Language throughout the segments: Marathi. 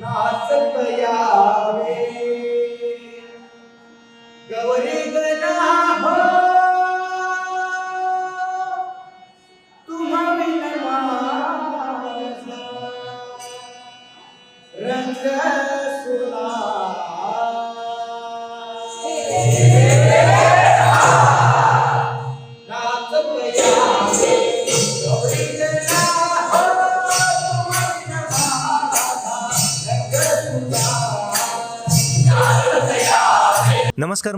नाचत यावे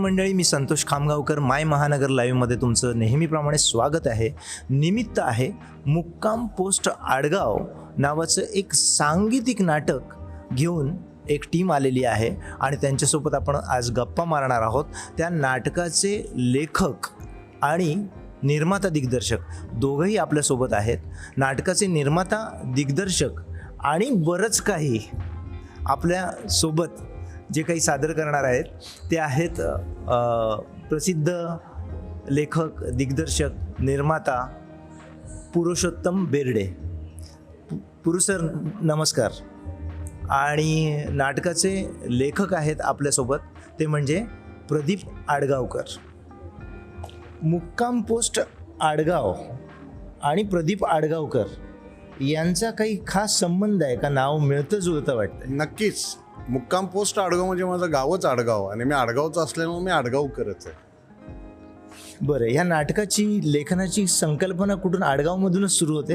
मंडळी मी संतोष खामगावकर माय महानगर लाईव्हमध्ये तुमचं नेहमीप्रमाणे स्वागत आहे. निमित्त आहे मुक्काम पोस्ट आडगाव नावाचं एक सांगीतिक नाटक घेऊन एक टीम आलेली आहे आणि त्यांच्यासोबत आपण आज गप्पा मारणार आहोत. त्या नाटकाचे लेखक आणि निर्माता दिग्दर्शक दोघंही आपल्यासोबत आहेत. नाटकाचे निर्माता दिग्दर्शक आणि बरंच काही आपल्यासोबत जे काही सादर करणार आहेत ते आहेत प्रसिद्ध लेखक दिग्दर्शक निर्माता पुरुषोत्तम बेर्डे. पु- सर नमस्कार. आणि नाटकाचे लेखक आहेत आपल्यासोबत ते म्हणजे प्रदीप आडगावकर. मुक्काम पोस्ट आडगाव आणि प्रदीप आडगावकर यांचा काही खास संबंध आहे का? नाव मिळतं जुळतं वाटतं. नक्कीच. मुक्काम पोस्ट आडगाव म्हणजे माझं गावच आडगाव आणि मी आडगावचं असल्यामुळे मी आडगाव करत आहे. बरं ह्या नाटकाची लेखनाची संकल्पना कुठून आडगावमधूनच सुरू होते?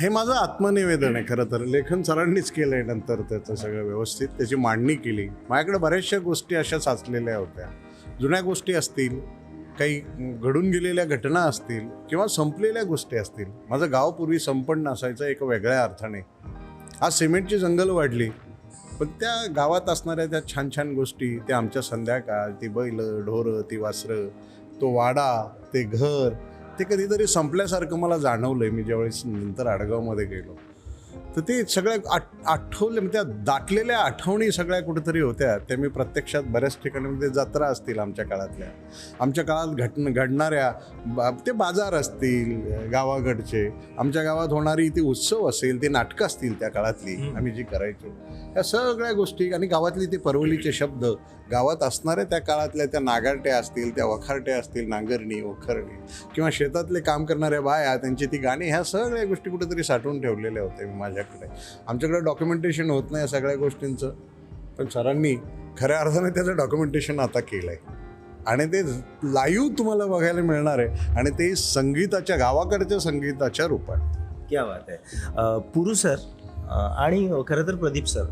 हे माझं आत्मनिवेदन आहे खरं तर. लेखन सरांनीच केलं आहे नंतर त्याचं सगळं व्यवस्थित. त्याची मांडणी केली. माझ्याकडे बऱ्याचशा गोष्टी अशा साचलेल्या होत्या. जुन्या गोष्टी असतील काही घडून गेलेल्या घटना असतील किंवा संपलेल्या गोष्टी असतील माझं गाव पूर्वी संपन्न असायचं एक वेगळ्या अर्थाने. आज सिमेंटची जंगल वाढली. पण त्या गावात असणाऱ्या त्या छान छान गोष्टी त्या आमच्या संध्याकाळ ती बैल ढोरं ती वासरं तो वाडा ते घर ते कधीतरी संपल्यासारखं मला जाणवलं आहे मी ज्यावेळेस नंतर आडगावमध्ये गेलो. तर ते सगळ्या आठ आठवले म्हणजे त्या दाटलेल्या आठवणी सगळ्या कुठेतरी होत्या. त्या मी प्रत्यक्षात बऱ्याच ठिकाणी म्हणजे जत्रा असतील आमच्या काळातल्या. आमच्या काळात घटन घडणाऱ्या ते बाजार असतील गावाकडचे. आमच्या गावात होणारी ती उत्सव असेल ते नाटकं असतील त्या काळातली. आम्ही जी करायचो. या सगळ्या गोष्टी आणि गावातली ते परवलीचे शब्द गावात असणाऱ्या त्या काळातल्या त्या नागारट्या असतील त्या वखारट्या असतील नांगरणी वखरणी किंवा शेतातले काम करणाऱ्या बाया त्यांची ती गाणी ह्या सगळ्या गोष्टी कुठेतरी साठवून ठेवलेल्या होत्या मी माझ्याकडे. आमच्याकडे डॉक्युमेंटेशन होत नाही या सगळ्या गोष्टींचं. पण सरांनी खऱ्या अर्थाने त्याचं डॉक्युमेंटेशन आता केलं आहे आणि ते लाईव्ह तुम्हाला बघायला मिळणार आहे आणि ते संगीताच्या गावाकडच्या संगीताच्या रूपात. क्या बात आहे. पुरु पुरू सर आणि खरं तर प्रदीप सर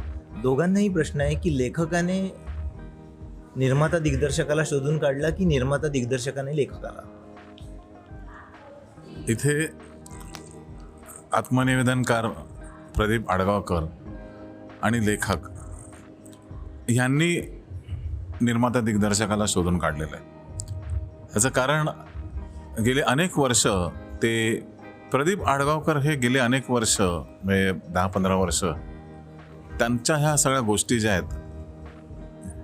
दोघांनाही प्रश्न आहे की लेखकाने निर्माता दिग्दर्शकाला शोधून काढला की निर्माता दिग्दर्शकाने लेखकाला इथे आत्मनिवेदनकार प्रदीप आडगावकर आणि लेखक यांनी निर्माता दिग्दर्शकाला शोधून काढलेलं आहे. याचं कारण गेले अनेक वर्ष ते प्रदीप आडगावकर हे गेले अनेक वर्ष म्हणजे दहा पंधरा वर्ष त्यांच्या ह्या सगळ्या गोष्टी ज्या आहेत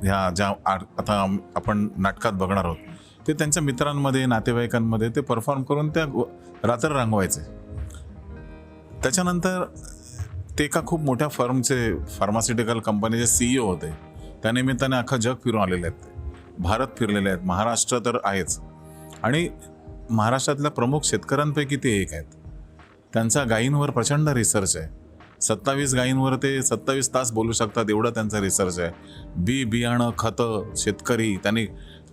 ह्या ज्या आ- आता आपण नाटकात बघणार आहोत ते त्यांच्या मित्रांमध्ये नातेवाईकांमध्ये ते परफॉर्म करून त्या रात्र रंगवायचे. त्याच्यानंतर ते एका खूप मोठ्या फर्मचे फार्मास्युटिकल कंपनीचे सीईओ होते. त्यानिमित्ताने अख्खं जग फिरून आलेले आहेत भारत फिरलेले आहेत. महाराष्ट्र तर आहेच. आणि महाराष्ट्रातल्या प्रमुख शेतकऱ्यांपैकी ते एक आहेत. त्यांचा गायींवर प्रचंड रिसर्च आहे. सत्तावीस गायींवर ते सत्तावीस तास बोलू शकतात एवढं त्यांचा रिसर्च आहे. बी बियाणं खतं शेतकरी त्यांनी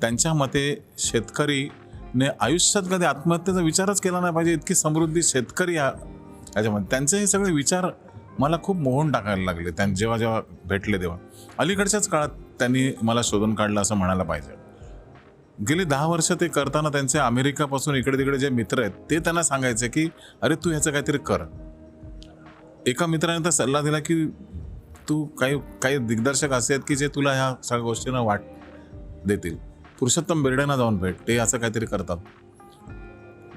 त्यांच्या मते शेतकरीने आयुष्यात कधी आत्महत्येचा विचारच केला नाही पाहिजे इतकी समृद्धी शेतकरी या याच्यामध्ये. त्यांचे हे सगळे विचार मला खूप मोहून टाकायला लागले त्यां जेव्हा जेव्हा भेटले तेव्हा. अलीकडच्याच काळात त्यांनी मला शोधून काढलं असं म्हणायला पाहिजे. गेली दहा वर्ष ते करताना त्यांचे अमेरिकापासून इकडे तिकडे जे मित्र आहेत ते त्यांना सांगायचे की अरे तू ह्याचं काहीतरी कर. एका मित्राने तर सल्ला दिला की तू काही काही दिग्दर्शक असे आहेत की जे तुला ह्या सगळ्या गोष्टींना वाट देतील. पुरुषोत्तम बेर्डेंना जाऊन भेट. ते असं काहीतरी करतात.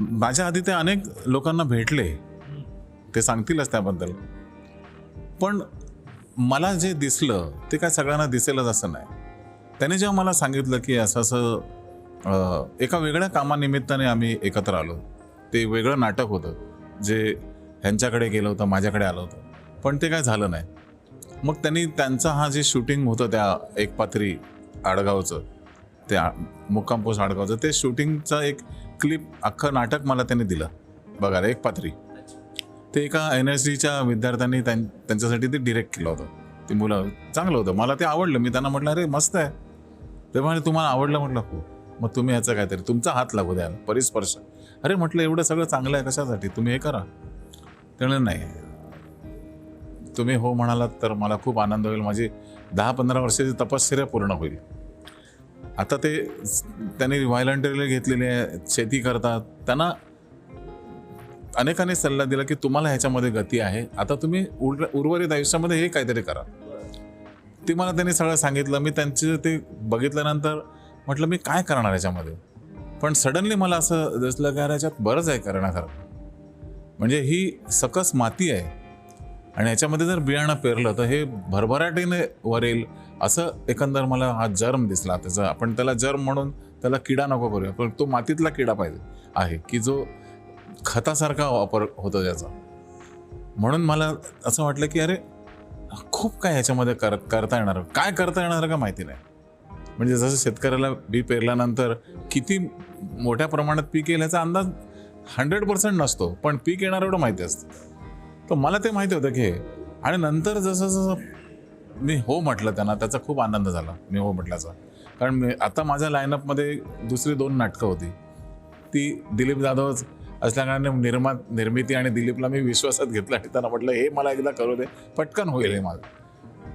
माझ्या आधी ते अनेक लोकांना भेटले. ते सांगतीलच त्याबद्दल. पण मला जे दिसलं ते काय सगळ्यांना दिसेलच असं नाही. त्याने जेव्हा मला सांगितलं की असं असं एका वेगळ्या कामानिमित्ताने आम्ही एकत्र आलो. ते वेगळं नाटक होतं. जे ह्यांच्याकडे गेलं होतं माझ्याकडे आलं होतं. पण ते काय झालं नाही. मग त्यांनी त्यांचा हा जे शूटिंग होतं त्या एक पात्री आडगावचं ते आ- आडगावचं ते शूटिंगचं एक क्लिप अख्खं नाटक मला त्यांनी दिलं. बघायला एक पात्री ते एका एन एस डीच्या विद्यार्थ्यांनी त्यां त्यांच्यासाठी ते डिरेक्ट केलं होतं. ते मुलं चांगलं होतं. मला ते आवडलं. मी त्यांना म्हटलं अरे मस्त आहे. ते म्हणे तुम्हाला आवडलं? म्हटलं हो. मग तुम्ही याचं काहीतरी तुमचा हात लागू द्या परिस्पर्श. अरे म्हटलं एवढं सगळं चांगलं आहे कशासाठी? तुम्ही हे करा. त्यामुळे नाही. तुम्ही हो म्हणालात तर मला खूप आनंद होईल. माझी दहा पंधरा वर्षाची तपश्चर्या पूर्ण होईल. आता ते त्यांनी व्हायलंटरी घेतलेले आहे शेती करतात. त्यांना अनेकांनी सल्ला दिला की तुम्हाला ह्याच्यामध्ये गती आहे. आता तुम्ही उर उर्वरित आयुष्यामध्ये हे काहीतरी करा. ते मला त्यांनी सगळं सांगितलं. मी त्यांचे ते बघितल्यानंतर म्हटलं मी काय करणार याच्यामध्ये पण सडनली मला असं दिसलं की अरे याच्यात बरंच आहे करण्यासारखं. म्हणजे ही सकस माती आहे. आणि याच्यामध्ये जर बियाणं पेरलं तर हे भरभराटीने वरेल असं एकंदर मला हा जर्म दिसला. त्याचा आपण त्याला जर्म म्हणून त्याला किडा नको करूया पण तो मातीतला किडा पाहिजे आहे की जो खतासारखा वापर होतो त्याचा. म्हणून मला असं वाटलं की अरे खूप काय याच्यामध्ये कर करता येणार. काय करता येणार का माहिती नाही. म्हणजे जसं शेतकऱ्याला बी पेरल्यानंतर किती मोठ्या प्रमाणात पीक येईल याचा अंदाज हंड्रेड पर्सेंट नसतो पण पीक येणार एवढं माहिती असतं. तर मला ते माहिती होतं की आणि नंतर जसं जसं मी हो म्हटलं त्यांना त्याचा खूप आनंद झाला मी हो म्हटल्याचा. कारण मी आता माझ्या लाईनअपमध्ये दुसरी दोन नाटकं होती. ती दिलीप जाधव असल्याकारणे निर्मा निर्मिती आणि दिलीपला मी विश्वासात घेतला आणि त्यांना म्हटलं हे मला एकदा करू दे पटकन होईल हे माझं.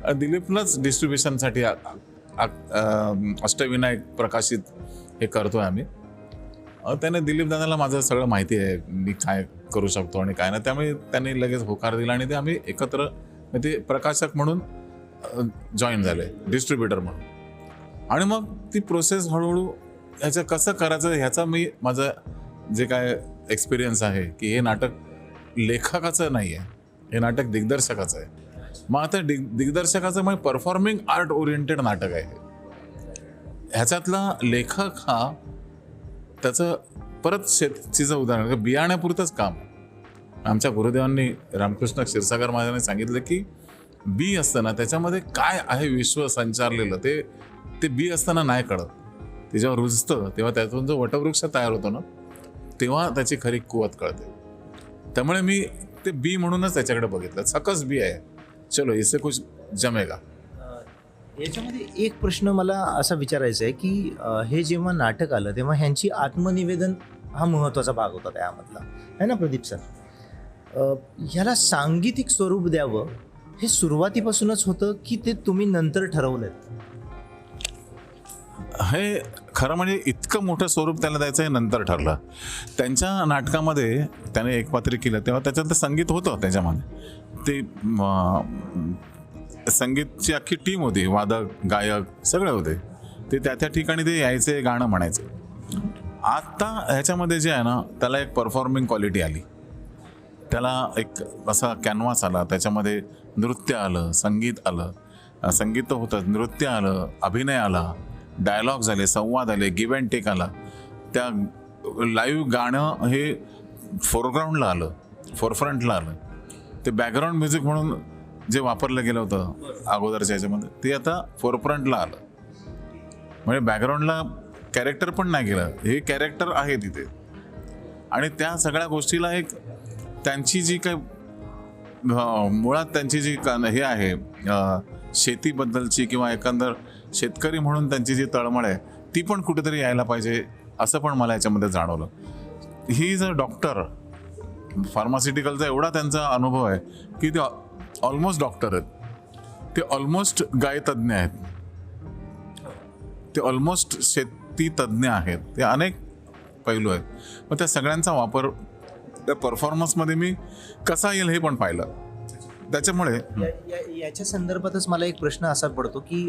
अ, दिलीपलाच डिस्ट्रीब्युशनसाठी अष्टविनायक प्रकाशित हे करतोय आम्ही. त्याने दिलीप दादाला माझं सगळं माहिती आहे मी काय करू शकतो आणि काय नाही. त्यामुळे त्यांनी लगेच होकार दिला आणि ते आम्ही एकत्र म्हणजे ते प्रकाशक म्हणून जॉईन झाले डिस्ट्रीब्युटर म्हणून. आणि मग ती प्रोसेस हळूहळू ह्याचं कसं करायचं ह्याचा मी माझं जे काय एक्सपिरियन्स आहे की हे नाटक लेखकाचं नाही आहे हे नाटक दिग्दर्शकाचं आहे. मग आता दिग दिग्दर्शकाचं मग परफॉर्मिंग आर्ट ओरिएंटेड नाटक आहे ह्याच्यातला लेखक हा त्याचं परत शेतीचं उदाहरण म्हणजे बियाण्यापुरतंच काम. आमच्या गुरुदेवांनी रामकृष्ण क्षीरसागर महाराजांनी सांगितलं की बी असताना त्याच्यामध्ये काय आहे विश्व संचारलेलं? ते ते बी असताना नाही कळत. ते जेव्हा रुजतं तेव्हा त्यातून जो वटवृक्ष तयार होतो ना तेव्हा त्याची खरी कुवत कळते. त्यामुळे मी ते बी म्हणूनच त्याच्याकडे बघितलं. सकस बी आहे. चलो इसे कुछ जमेगा. याच्यामध्ये एक प्रश्न मला असा विचारायचा आहे की अ, हे जेव्हा नाटक आलं तेव्हा ह्यांची आत्मनिवेदन हा महत्त्वाचा भाग होता त्यामधला. आहे ना प्रदीप सर? अ, ह्याला सांगीतिक स्वरूप द्यावं हे सुरुवातीपासूनच होतं की ते तुम्ही नंतर ठरवलं हे खरं म्हणजे इतकं मोठं स्वरूप त्याला द्यायचं हे नंतर ठरलं. त्यांच्या नाटकामध्ये त्याने एकपात्री केलं तेव्हा त्याच्यात ते संगीत होतं त्याच्यामध्ये. ते म, संगीतची अख्खी टीम होती वादक गायक सगळे होते. ते त्या त्या ठिकाणी ते यायचे गाणं म्हणायचे. आत्ता ह्याच्यामध्ये जे आहे ना त्याला एक परफॉर्मिंग क्वालिटी आली. त्याला एक असा कॅनव्हास आला त्याच्यामध्ये नृत्य आलं संगीत आलं. संगीत तर होतं नृत्य आलं अभिनय आला डायलॉग झाले संवाद आले गिव्ह अँड टेक आला. त्या लाईव्ह गाणं हे फोरग्राऊंडला आलं फोरफ्रंटला आलं. ते बॅकग्राऊंड म्युझिक म्हणून जे वापरलं गेलं होतं अगोदरच्या याच्यामध्ये ते आता फोरफ्रंटला आलं. म्हणजे बॅकग्राऊंडला कॅरेक्टर पण नाही गेलं. हे कॅरेक्टर आहे तिथे. आणि त्या सगळ्या गोष्टीला एक त्यांची जी काय मुळात त्यांची जी का- हे आहे शेतीबद्दलची किंवा एकंदर शेतकरी म्हणून त्यांची जी तळमळ आहे ती पण कुठेतरी यायला पाहिजे असं पण मला याच्यामध्ये जाणवलं. ही जर डॉक्टर फार्मास्युटिकलचा एवढा त्यांचा अनुभव आहे की ते ऑलमोस्ट डॉक्टर आहेत. ते ऑलमोस्ट गायतज्ञ आहेत. ते ऑलमोस्ट शेती तज्ज्ञ आहेत. ते अनेक पैलू आहेत. मग त्या सगळ्यांचा वापर त्या परफॉर्मन्समध्ये मी कसा येईल हे पण पाहिलं. त्याच्यामुळे याच्या संदर्भातच मला एक प्रश्न असा पडतो की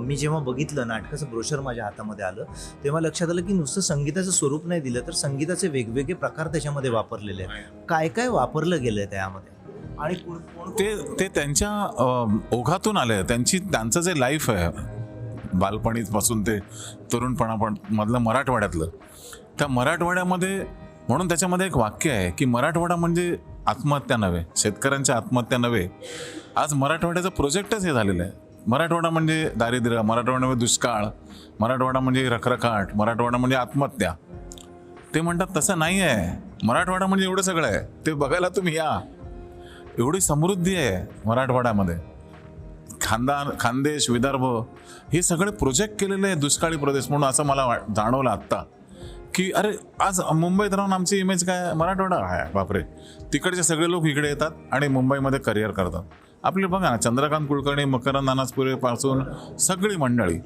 मी जेव्हा बघितलं नाटकाचं ब्रोशर माझ्या हातामध्ये आलं तेव्हा लक्षात आलं की नुसतं संगीताचं स्वरूप नाही दिलं तर संगीताचे वेगवेगळे प्रकार त्याच्यामध्ये वापरलेले आहेत. काय काय वापरलं गेलंय त्यामध्ये? आणि ते ते त्यांच्या ओघातून आले त्यांची त्यांचं जे लाईफ आहे बालपणीपासून ते तरुणपणापण मधलं मराठवाड्यातलं त्या मराठवाड्यामध्ये म्हणून त्याच्यामध्ये एक वाक्य आहे की मराठवाडा म्हणजे आत्महत्या नव्हे शेतकऱ्यांच्या आत्महत्या नव्हे. आज मराठवाड्याचं प्रोजेक्टच हे झालेलं आहे. मराठवाडा म्हणजे दारिद्र्य मराठवाडा म्हणजे दुष्काळ मराठवाडा म्हणजे रखरखाट मराठवाडा म्हणजे आत्महत्या. ते म्हणतात तसं नाही आहे मराठवाडा म्हणजे एवढं सगळं आहे. ते बघायला तुम्ही या. एवढी समृद्धी आहे मराठवाड्यामध्ये. खानदान खानदेश विदर्भ हे सगळे प्रोजेक्ट केलेले आहे दुष्काळी प्रदेश म्हणून असं मला जाणवलं आत्ता. की अरे आज मुंबईत राहून आमची इमेज काय मराठवाडा आहे बापरे. तिकडचे सगळे लोक इकडे येतात आणि मुंबईमध्ये करिअर करतात. आपले बघा ना चंद्रकांत कुलकर्णी मकरंद अनासपुरेपासून सगळी मंडळी.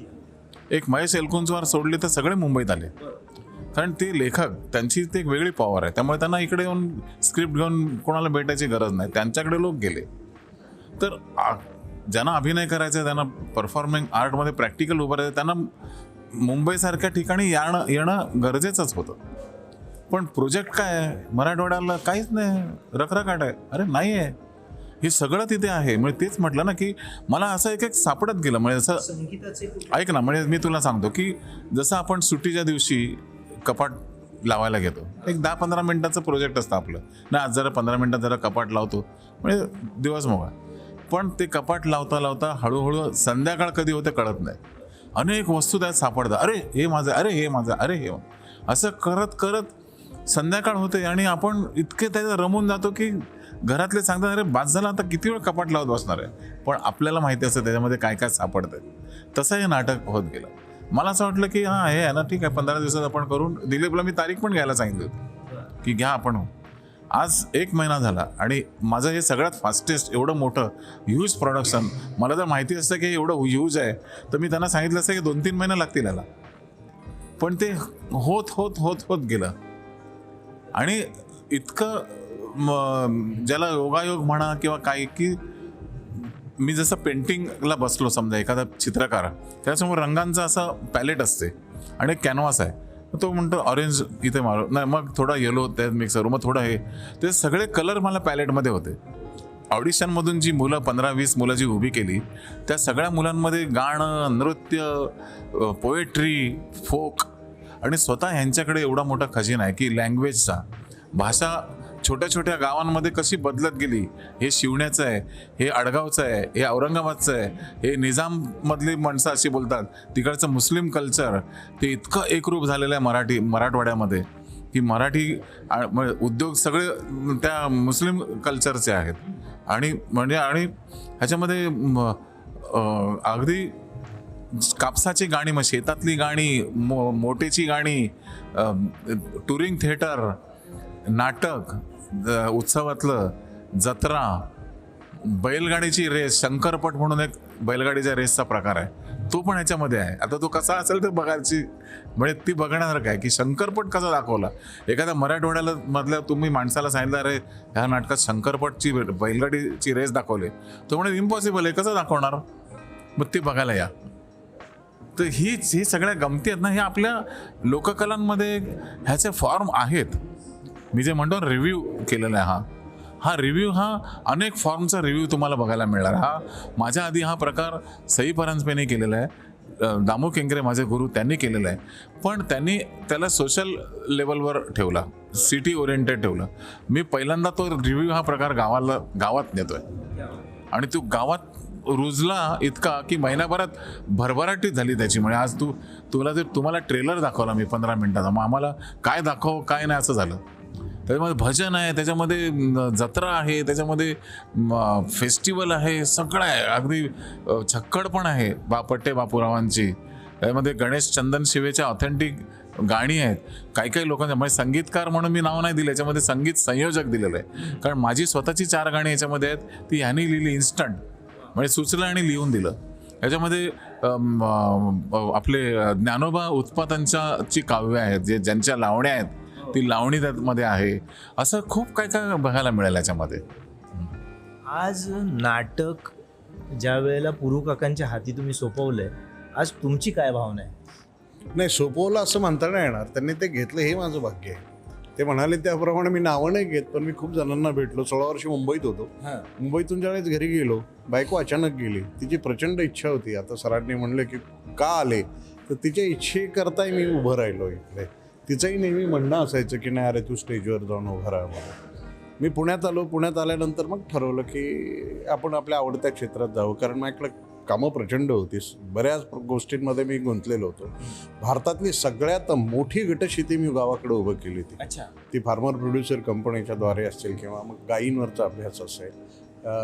एक महेश एलकुंचवार सोडले तर सगळे मुंबईत आले. कारण ते लेखक त्यांची ती एक वेगळी पॉवर आहे. त्यामुळे त्यांना इकडे येऊन स्क्रिप्ट घेऊन कोणाला भेटायची गरज नाही. त्यांच्याकडे लोक गेले. तर ज्यांना अभिनय करायचा आहे त्यांना परफॉर्मिंग आर्टमध्ये प्रॅक्टिकल उभं राहायचं त्यांना मुंबईसारख्या ठिकाणी येणं येणं गरजेचंच होतं. पण प्रोजेक्ट काय आहे? मराठवाड्याला काहीच नाही. रखरखाट आहे. अरे नाही आहे. हे सगळं तिथे आहे. म्हणजे तेच म्हटलं ना की मला असं एक एक सापडत गेलं. म्हणजे असं ऐक ना म्हणजे मी तुला सांगतो की जसं आपण सुट्टीच्या दिवशी कपाट लावायला घेतो. एक दहा पंधरा मिनटाचं प्रोजेक्ट असतं आपलं. ना आज जरा पंधरा मिनटात जरा कपाट लावतो. म्हणजे दिवस मोगा. पण ते कपाट लावता लावता हळूहळू संध्याकाळ कधी होते कळत नाही. अनेक वस्तू त्यात सापडतात. अरे हे माझं अरे हे माझं अरे हे असं करत करत संध्याकाळ होते आणि आपण इतके त्याचं रमून जातो की घरातले सांगतात अरे बाद झाला आता किती वेळ कपाट लावत बसणार आहे? पण आपल्याला माहिती असतं त्याच्यामध्ये काय काय सापडतं तसं हे नाटक होत गेलं. मला असं वाटलं की हां हे आहे ना ठीक आहे पंधरा दिवसात आपण करून दिलीपला मी तारीख पण घ्यायला सांगितली होती की घ्या आपण हो. आज एक महिना झाला आणि माझं हे सगळ्यात फास्टेस्ट एवढं मोठं ह्यूज प्रोडक्शन मला जर माहिती असतं की हे एवढं ह्यूज आहे तर मी त्यांना सांगितलं असतं की दोन तीन महिने लागतील याला. पण ते होत होत होत होत गेलं. आणि इतकं ज्याला योगायोग म्हणा किंवा काय की मी जसं पेंटिंगला बसलो समजा एखादा चित्रकार त्यासमोर रंगांचा असा पॅलेट असते आणि एक कॅनव्हास आहे. तो म्हणतो ऑरेंज इथे मारू. नाही मग थोडा येलो त्यात मिक्स करू मग थोडं हे. ते सगळे कलर मला पॅलेटमध्ये होते. ऑडिशनमधून जी मुलं पंधरा वीस मुलं जी उभी केली त्या सगळ्या मुलांमध्ये गाणं नृत्य पोएट्री फोक आणि स्वतः ह्यांच्याकडे एवढा मोठा खजिना आहे की लँग्वेजचा भाषा छोट्या छोट्या गावांमध्ये कशी बदलत गेली? हे शिवण्याचं आहे हे अडगावचं आहे हे औरंगाबादचं आहे हे निजाममधली माणसं अशी बोलतात. तिकडचं मुस्लिम कल्चर ते इतकं एकरूप झालेलं आहे मराठी मराठवाड्यामध्ये की मराठी म- उद्योग सगळे त्या मुस्लिम कल्चरचे आहेत. आणि म्हणजे आणि ह्याच्यामध्ये अगदी कापसाची गाणी मग शेतातली गाणी मो मोटेची गाणी टुरिंग थिएटर नाटक उत्सवातलं जत्रा बैलगाडीची रेस शंकरपट म्हणून एक बैलगाडीच्या रेसचा प्रकार आहे. तो पण ह्याच्यामध्ये आहे. आता तो कसा असेल तर बघायची म्हणजे ती बघण्यासारखं आहे की शंकरपट कसा दाखवला? एखाद्या मराठवाड्याला मधल्या तुम्ही माणसाला सांगितलं अरे ह्या नाटकात शंकरपटची बैलगाडीची रेस दाखवली तो म्हणजे इम्पॉसिबल आहे. कसं दाखवणार? मग ते बघायला या. तर ही ही सगळ्या गमती आहेत ना हे आपल्या लोककलांमध्ये ह्याचे फॉर्म आहेत. मी जे म्हणतो रिव्ह्यू केलेला आहे हा. हा रिव्ह्यू हा अनेक फॉर्मचा रिव्ह्यू तुम्हाला बघायला मिळणार. हा माझ्या आधी हा प्रकार सई परांजपेने केलेला आहे. अ, दामू केंकरे माझे गुरु त्यांनी केलेलं आहे. पण त्यांनी त्याला सोशल लेवलवर ठेवला सिटी ओरिएंटेड ठेवलं. मी पहिल्यांदा तो रिव्ह्यू हा प्रकार गावाला गावात नेतोय. आणि तो गावात रुजला इतका की महिनाभरात भरभराटीच झाली त्याची म्हणजे आज तू तुला जर तुम्हाला ट्रेलर दाखवला मी पंधरा मिनिटाचा मग आम्हाला काय दाखव काय नाही असं झालं. त्याच्यामध्ये भजन आहे त्याच्यामध्ये जत्रा आहे त्याच्यामध्ये फेस्टिवल आहे सगळं आहे. अगदी छक्कड पण आहे बा पट्टे बापूरावांची. त्यामध्ये गणेश चंदन शिवेच्या ऑथेंटिक गाणी आहेत. काही काही लोकांच्या म्हणजे संगीतकार म्हणून मी नाव नाही दिलं याच्यामध्ये संगीत संयोजक दिलेलं आहे. कारण माझी स्वतःची चार गाणी याच्यामध्ये आहेत ती ह्यांनी लिहिली इन्स्टंट म्हणजे सुचलं आणि लिहून दिलं. याच्यामध्ये आपले ज्ञानोबा उत्पातांच्या ची काव्य आहेत जे ज्यांच्या लावण्या आहेत. ती लावणी त्यामध्ये आहे. असं खूप काय काय बघायला मिळेल याच्यामध्ये. आज नाटक ज्या वेळेला पुरू काकांच्या हाती तुम्ही सोपवलंय आज तुमची काय भावना आहे? नाही सोपवलं असं म्हणता नाही येणार. त्यांनी ते घेतलं हे माझं भाग्य आहे. ते म्हणाले त्याप्रमाणे मी नावं नाही घेत पण मी खूप जणांना भेटलो. सोळा वर्षी मुंबईत होतो. मुंबईतून ज्यावेळेस घरी गेलो बायको अचानक गेली. तिची प्रचंड इच्छा होती. आता सरांनी म्हणले की का आले? तर तिच्या इच्छेकरताही मी उभं राहिलो इकडे. तिचंही नेहमी म्हणणं असायचं की नाही अरे तू स्टेजवर जाऊन उभा राहा. मी पुण्यात आलो पुण्यात आल्यानंतर मग ठरवलं की आपण आपल्या आवडत्या क्षेत्रात जावं. कारण माझ्याकडे कामं प्रचंड होती. बऱ्याच गोष्टींमध्ये मी गुंतलेलो होतो. भारतातली सगळ्यात मोठी गटशेती मी गावाकडे उभं केली होती. अच्छा. ती फार्मर प्रोड्युसर कंपनीच्या द्वारे असतील किंवा मग गायींवरचा अभ्यास असेल.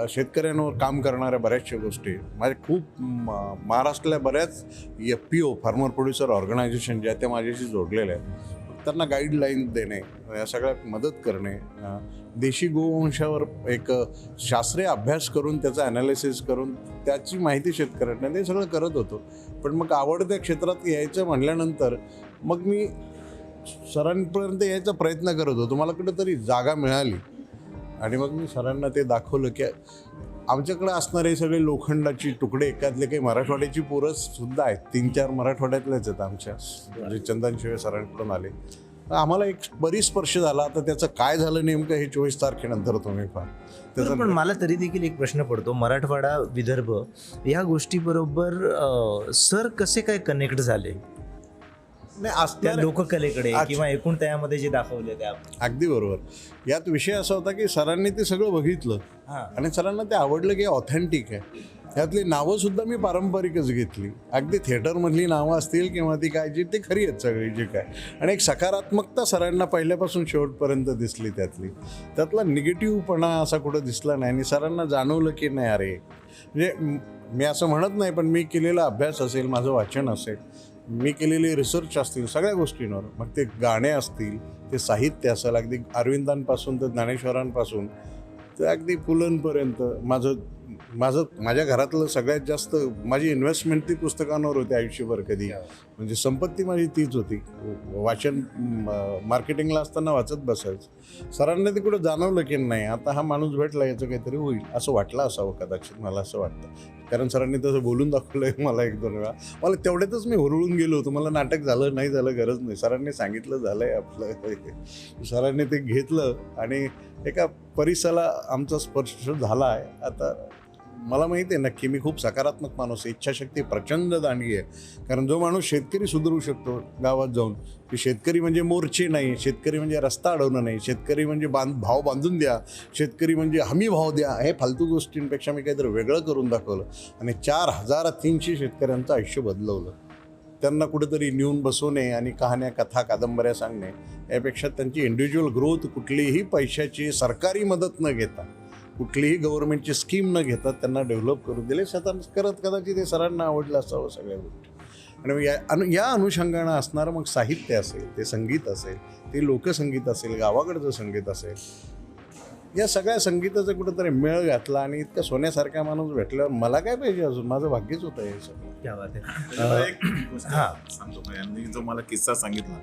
शेतकऱ्यांवर काम करणाऱ्या बऱ्याचशा गोष्टी. माझ्या खूप महाराष्ट्रातल्या बऱ्याच F P O farmer producer organisation ज्या त्या माझ्याशी जोडलेल्या आहेत. त्यांना गाईडलाईन देणे या सगळ्यात मदत करणे. देशी गोवंशावर एक शास्त्रीय अभ्यास करून त्याचा ॲनालिसिस करून त्याची माहिती शेतकऱ्यांना ते सगळं करत होतो. पण मग आवडत्या क्षेत्रात यायचं म्हणल्यानंतर मग मी सरांपर्यंत यायचा प्रयत्न करत होतो. मला कुठेतरी जागा मिळाली. आणि मग मी सरांना ते दाखवलं की आमच्याकडे असणारे सगळे लोखंडाची तुकडे एकातले काही मराठवाड्याची पोरं सुद्धा आहेत. तीन चार मराठवाड्यातलेच आहेत आमच्या. म्हणजे चंदन शिवे सरांकडून आले. आम्हाला एक बरीच स्पर्श झाला. आता त्याचं काय झालं नेमकं हे चोवीस तारखेनंतर तुम्ही पहा. त्याचा पण मला तरी देखील एक प्रश्न पडतो. मराठवाडा विदर्भ या गोष्टीबरोबर सर कसे काय कनेक्ट झाले? त्या असणार लोककलेकडे अच्छा. किंवा एकूण त्यामध्ये जे दाखवले त्या अगदी बरोबर. यात विषय असा होता की सरांनी ते सगळं बघितलं हा. आणि सरांना ते आवडलं की ऑथेंटिक आहे. त्यातली नावं सुद्धा मी पारंपरिकच घेतली. अगदी थिएटरमधली नावं असतील किंवा ती काय जी ती खरी आहेत सगळी जी काय. आणि एक सकारात्मकता सरांना पहिल्यापासून शेवटपर्यंत दिसली त्यातली. त्यातला निगेटिव्हपणा असा कुठं दिसला नाही आणि सरांना जाणवलं की नाही अरे म्हणजे मी असं म्हणत नाही पण मी केलेला अभ्यास असेल माझं वाचन असेल मी केलेले रिसर्च असतील सगळ्या गोष्टींवर. मग ते गाणे असतील ते साहित्य असेल अगदी अरविंदांपासून तर ज्ञानेश्वरांपासून तर अगदी पुलंपर्यंत माझं माझं माझ्या घरातलं सगळ्यात जास्त माझी इन्व्हेस्टमेंट ती पुस्तकांवर होती आयुष्यभर कधी. म्हणजे संपत्ती माझी तीच होती. वाचन मार्केटिंगला असताना वाचत बसायचं. सरांना ते कुठं जाणवलं की नाही आता हा माणूस भेटला याचं काहीतरी होईल. असं वाटलं असावं कदाचित मला असं वाटतं. कारण सरांनी तसं बोलून दाखवलं मला एक दोन वेळा. मला तेवढ्यातच मी हुरळून गेलो होतो. मला नाटक झालं नाही झालं गरज नाही. सरांनी सांगितलं झालंय आपलं. सरांनी ते घेतलं आणि एका परिसराला आमचा स्पर्श झाला आहे. आता मला माहिती आहे नक्की मी खूप सकारात्मक माणूस आहे इच्छाशक्ती प्रचंड दांडगी आहे. कारण जो माणूस शेतकरी सुधरू शकतो गावात जाऊन की शेतकरी म्हणजे मोर्चे नाही शेतकरी म्हणजे रस्ता अडवणं नाही शेतकरी म्हणजे बांध भाव बांधून द्या शेतकरी म्हणजे हमी भाव द्या हे फालतू गोष्टींपेक्षा मी काहीतरी वेगळं करून दाखवलं आणि चार हजार तीनशे शेतकऱ्यांचं आयुष्य बदलवलं. त्यांना कुठेतरी नेऊन बसवणे आणि कहाण्या कथा कादंबऱ्या सांगणे यापेक्षा त्यांची इंडिव्हिज्युअल ग्रोथ कुठलीही पैशाची सरकारी मदत न घेता कुठलीही गव्हर्नमेंटची स्कीम न घेता त्यांना डेव्हलप करून दिले. स्वतः करत कदाचित ते सरांना आवडलं असावं सगळ्या गोष्टी. आणि मग या अनु या अनुषंगानं असणारं मग साहित्य असेल ते संगीत असेल ते लोकसंगीत असेल गावाकडचं संगीत असेल या सगळ्या संगीताचा कुठंतरी मेळ घातला आणि इतका सोन्यासारखा माणूस भेटल्यावर मला काय पाहिजे अजून? माझं भाग्यच होतं हे सगळं. हा. सांगतो यांनी जो मला किस्सा सांगितला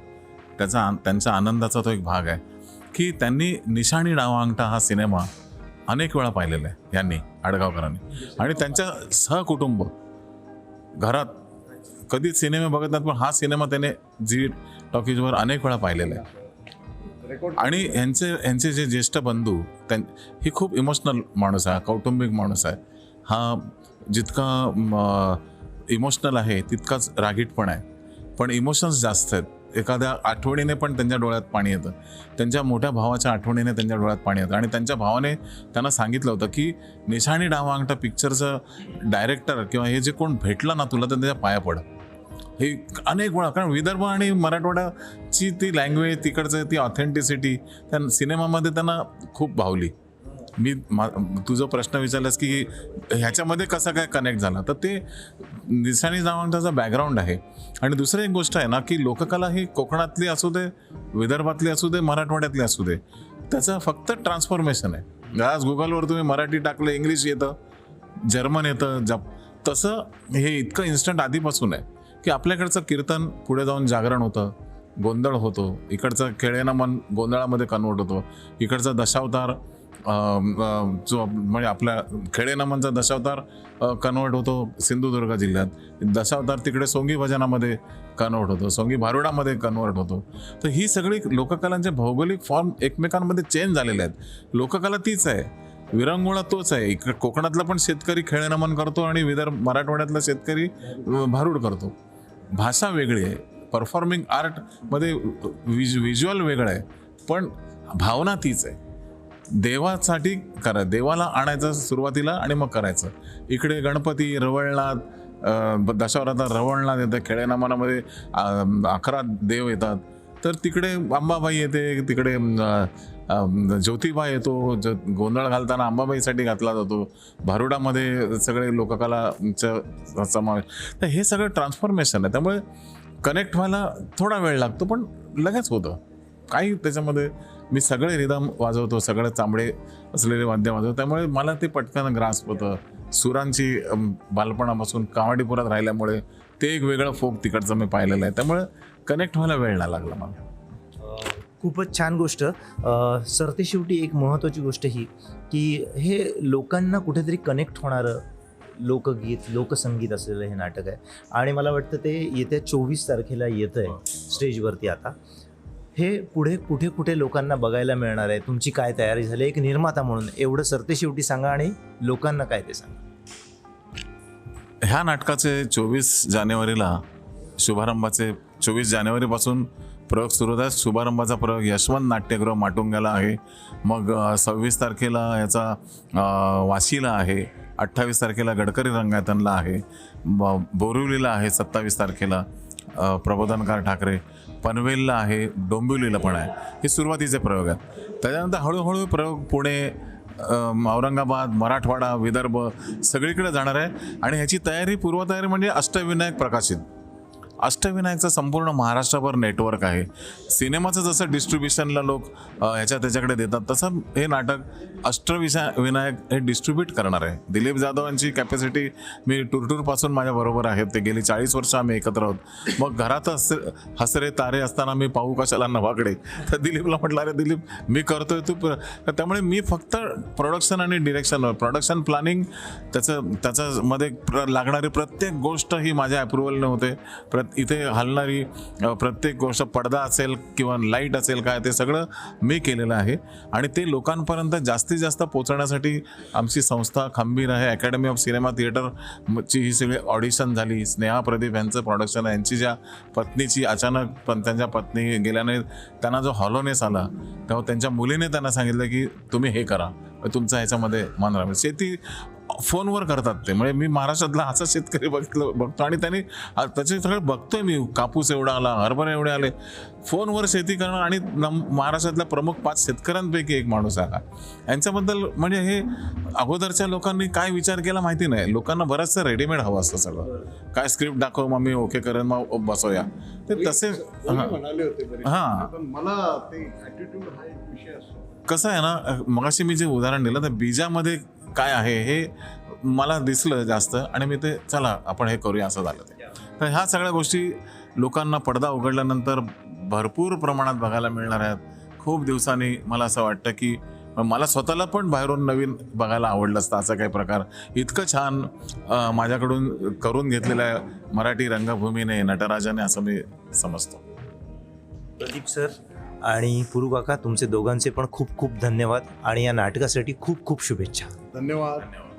त्याचा आन- त्यांच्या आनंदाचा तो एक भाग आहे की त्यांनी निशाणी डावा अंगठा हा सिनेमा अनेक वेळा पाहिलेलं आहे यांनी आडगावकरांनी. आणि त्यांच्या सहकुटुंब घरात कधीच सिनेमे बघत नाहीत पण हा सिनेमा त्याने जी टॉकीजवर अनेक वेळा पाहिलेला आहे. आणि यांचे यांचे जे ज्येष्ठ बंधू त्यां ही खूप इमोशनल माणूस आहे कौटुंबिक माणूस आहे. हा जितका इमोशनल आहे तितकाच रागीट पण आहे. पण इमोशन्स जास्त आहेत. एखाद्या आठवणीने पण त्यांच्या डोळ्यात पाणी येतं. त्यांच्या मोठ्या भावाच्या आठवणीने त्यांच्या डोळ्यात पाणी येतं. आणि त्यांच्या भावाने त्यांना सांगितलं होतं की निशाणी डावा अंगठा पिक्चरचं डायरेक्टर किंवा हे जे कोण भेटलं ना तुला तर त्याच्या पाया पड. हे अनेक वेळा कारण विदर्भ आणि मराठवाड्याची ती लँग्वेज तिकडचं ती ऑथेंटिसिटी त्या सिनेमामध्ये त्यांना खूप भावली. मी मा प्रश्न विचारलास की ह्याच्यामध्ये कसा काय कनेक्ट झाला? तर ते निसाणी जावंटाचा बॅकग्राऊंड आहे. आणि दुसरी एक गोष्ट आहे ना की लोककला ही कोकणातली असू दे विदर्भातली असू दे मराठवाड्यातली असू दे त्याचं फक्त ट्रान्सफॉर्मेशन आहे. आज गुगलवर तुम्ही मराठी टाकलं इंग्लिश येतं जर्मन येतं जप तसं हे इतकं इन्स्टंट आधीपासून आहे की आपल्याकडचं कीर्तन पुढे जाऊन जागरण होतं गोंधळ होतो इकडचं खेळेनमन गोंधळामध्ये कन्वर्ट होतो इकडचा दशावतार जो म्हणजे आपल्या खेडेनामांचा दशावतार कन्वर्ट होतो सिंधुदुर्ग जिल्ह्यात. दशावतार तिकडे सोंगी भजनामध्ये कन्वर्ट होतो सोंगी भारुडामध्ये कन्वर्ट होतो. तर ही सगळी लोककलांचे भौगोलिक फॉर्म एकमेकांमध्ये चेंज झालेले आहेत. लोककला तीच आहे. विरंगुळा तोच आहे. इकडे कोकणातला पण शेतकरी खेळेनमन करतो आणि विदर्भ मराठवाड्यातला शेतकरी भारूड करतो. भाषा वेगळी आहे. परफॉर्मिंग आर्टमध्ये विज व्हिज्युअल वेगळं आहे. पण भावना तीच आहे. देवासाठी करा देवाला आणायचं सुरुवातीला आणि मग करायचं. इकडे गणपती रवळनाथ अं, दशावरात रवळनाथ येतं खेळेनामानामध्ये अकरा देव येतात. तर तिकडे अंबाबाई येते तिकडे ज्योतिबा येतो ज गोंधळ घालताना अंबाबाईसाठी घातला जातो. भारुडामध्ये सगळे लोककलाचं समावेश. तर हे सगळं ट्रान्सफॉर्मेशन आहे. त्यामुळे कनेक्ट व्हायला थोडा वेळ लागतो पण लगेच होतं. काही त्याच्यामध्ये मी सगळे रिदम वाजवतो सगळे चांबडे असलेले वाद्य वाजवतो. त्यामुळे मला ते पटकन ग्रास होतं. सुरांची बालपणापासून कावडीपुरात राहिल्यामुळे ते एक वेगळं फोक तिकडचं मी पाहिलेलं आहे. त्यामुळे कनेक्ट व्हायला वेळ नाही लागला मला. खूपच छान गोष्ट. सरतेशेवटी एक महत्त्वाची गोष्ट ही की हे लोकांना कुठेतरी कनेक्ट होणारं लोकगीत लोकसंगीत असलेलं हे नाटक आहे. आणि मला वाटतं ते येत्या चोवीस तारखेला येतं आहे स्टेजवरती आता. हे पुढे कुठे कुठे लोकांना बघायला मिळणार आहे? तुमची काय तयारी झाली? एक निर्माता म्हणून एवढं सरतेशेवटी सांगा आणि लोकांना काय ते सांगा. ह्या नाटकाचे चोवीस जानेवारीला शुभारंभाचे चोवीस जानेवारीपासून प्रयोग सुरू होतात शुभारंभाचा प्रयोग यशवंत नाट्यगृह माटुंग्याला आहे. मग सव्वीस तारखेला याचा वाशीला आहे. अठ्ठावीस तारखेला गडकरी रंगायतनला आहे. ब- बोरिवलीला आहे सत्तावीस तारखेला. प्रबोधनकार ठाकरे पनवेलला आहे डोंबिवलीला पण आहे. हे सुरुवातीचे प्रयोग आहेत. त्याच्यानंतर हळूहळू प्रयोग पुणे औरंगाबाद मराठवाडा विदर्भ सगळीकडे जाणार आहे. आणि ह्याची तयारी पूर्वतयारी म्हणजे अष्टविनायक प्रकाशित. अष्टविनायकचं संपूर्ण महाराष्ट्रभर नेटवर्क आहे. सिनेमाचं जसं डिस्ट्रीब्युशनला लोक ह्याच्या त्याच्याकडे देतात तसं हे नाटक अष्टविशा विनायक हे डिस्ट्रीब्यूट करणार आहे. दिलीप जाधव यांची कॅपॅसिटी मी टूरटूरपासून माझ्याबरोबर आहेत ते गेली चाळीस वर्ष आम्ही एकत्र आहोत. मग घरात हस हसरे तारे असताना मी पाहू कशाला नवाकडे? तर दिलीपला म्हटलं अरे दिलीप मी करतोय तू प्र-" तर त्यामुळे मी फक्त प्रोडक्शन आणि डिरेक्शनवर प्रोडक्शन प्लॅनिंग त्याचं त्याच्यामध्ये प्र लागणारी प्रत्येक गोष्ट ही माझ्या अप्रुव्हलने होते. प्र इथे हलणारी प्रत्येक गोष्ट पडदा असेल किंवा लाइट असेल काय ते सगळं मी केलेलं आहे. आणि ते लोकांपर्यंत जास्तीत जास्त पोचवण्यासाठी आमची संस्था खंबीर आहे. अकॅडमी ऑफ सिनेमा थिएटरची ही सगळी ऑडिशन झाली. स्नेहा प्रदीप यांचं प्रोडक्शन यांची ज्या पत्नीची अचानक पण त्यांच्या पत्नी गेल्याने त्यांना जो हॉलोनेस आला तेव्हा त्यांच्या मुलीने त्यांना सांगितलं की तुम्ही हे करा. तुमचं ह्याच्यामध्ये मन राहील शेती फोनवर करतात ते. म्हणजे मी महाराष्ट्रातला असा शेतकरी बघितलं बघतो आणि त्यांनी त्याचे सगळं बघतोय मी. कापूस एवढा आला हरभरा एवढे आले. फोनवर शेती करणं आणि नम- महाराष्ट्रातल्या प्रमुख पाच शेतकऱ्यांपैकी एक माणूस हा. यांच्याबद्दल म्हणजे हे अगोदरच्या लोकांनी काय विचार केला माहिती नाही. लोकांना बरंचसं रेडीमेड हवं असतं सगळं. काय स्क्रिप्ट दाखव मग मी ओके करेन मग बसवूया ते तसे हां. म्हणाले होते बरेच. हां. पण मला कसं आहे ना मगाशी मी जे उदाहरण दिलं तर बीजामध्ये काय आहे हे मला दिसलं जास्त आणि मी ते चला आपण हे करूया असं झालं ते. तर ह्या सगळ्या गोष्टी लोकांना पडदा उघडल्यानंतर भरपूर प्रमाणात बघायला मिळणार आहेत. खूप दिवसांनी मला असं वाटतं की मला स्वतःला पण बाहेरून नवीन बघायला आवडलं असतं असा काही प्रकार. इतकं छान माझ्याकडून करून घेतलेलं आहे मराठी रंगभूमीने नटराजाने असं मी समजतो. प्रदीप सर आणि पुरू काका तुमचे दोघांचे पण खूप खूप धन्यवाद आणि या नाटकासाठी खूप खूप शुभेच्छा. धन्यवाद.